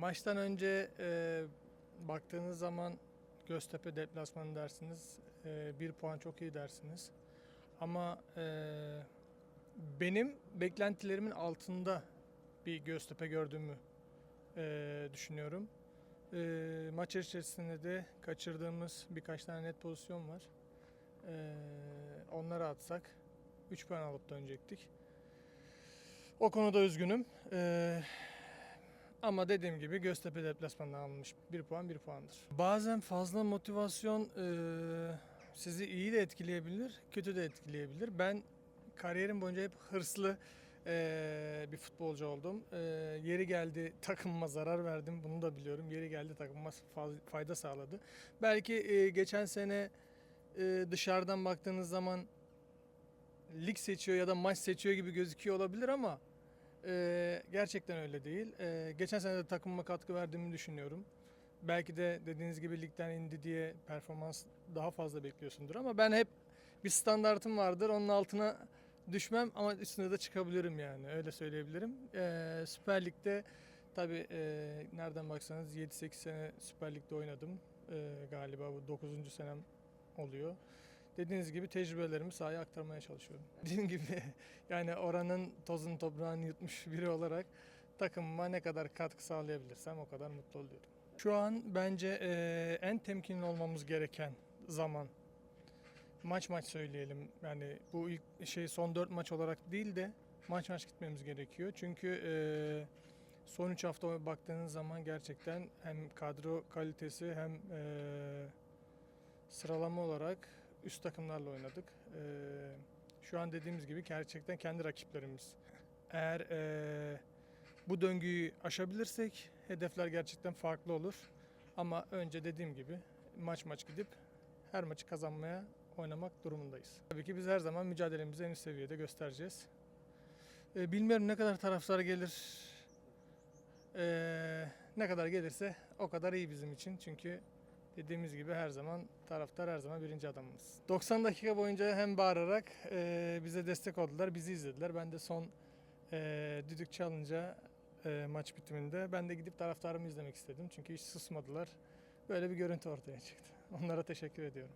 maçtan önce e, baktığınız zaman Göztepe deplasmanı dersiniz. E, bir puan çok iyi dersiniz. Ama e, benim beklentilerimin altında bir Göztepe gördüğümü e, düşünüyorum. E, maç içerisinde de kaçırdığımız birkaç tane net pozisyon var. E, onları atsak 3 puan alıp dönecektik. O konuda üzgünüm. E, ama dediğim gibi Göztepe deplasmanından alınmış bir puan bir puandır. Bazen fazla motivasyon e, sizi iyi de etkileyebilir, kötü de etkileyebilir. Ben kariyerim boyunca hep hırslı e, bir futbolcu oldum. E, yeri geldi takımıma zarar verdim, bunu da biliyorum. Yeri geldi takımıma fayda sağladı. Belki e, geçen sene e, dışarıdan baktığınız zaman lig seçiyor ya da maç seçiyor gibi gözüküyor olabilir ama ee, gerçekten öyle değil. Ee, geçen sene de takımıma katkı verdiğimi düşünüyorum. Belki de dediğiniz gibi ligden indi diye performans daha fazla bekliyorsundur ama ben hep bir standartım vardır. Onun altına düşmem ama üstüne de çıkabilirim yani öyle söyleyebilirim. Ee, Süper Lig'de tabii e, nereden baksanız 7-8 sene Süper Lig'de oynadım. Ee, galiba bu 9. senem oluyor. Dediğiniz gibi tecrübelerimi sahaya aktarmaya çalışıyorum. Dediğim gibi yani oranın tozun toprağını yutmuş biri olarak takımıma ne kadar katkı sağlayabilirsem o kadar mutlu oluyorum. Şu an bence eee, en temkinli olmamız gereken zaman. Maç maç söyleyelim. Yani bu ilk şey son 4 maç olarak değil de maç maç gitmemiz gerekiyor. Çünkü eee, son 3 hafta baktığınız zaman gerçekten hem kadro kalitesi hem eee, sıralama olarak üst takımlarla oynadık. Eee, şu an dediğimiz gibi gerçekten kendi rakiplerimiz. Eğer eee, bu döngüyü aşabilirsek hedefler gerçekten farklı olur. Ama önce dediğim gibi maç maç gidip her maçı kazanmaya oynamak durumundayız. Tabii ki biz her zaman mücadelemizi en üst seviyede göstereceğiz. Eee, bilmiyorum ne kadar taraftar gelir. Eee, ne kadar gelirse o kadar iyi bizim için. Çünkü dediğimiz gibi her zaman taraftar her zaman birinci adamımız. 90 dakika boyunca hem bağırarak eee, bize destek oldular, bizi izlediler. Ben de son eee düdük çalınca eee, maç bitiminde ben de gidip taraftarımı izlemek istedim. Çünkü hiç susmadılar. Böyle bir görüntü ortaya çıktı. Onlara teşekkür ediyorum.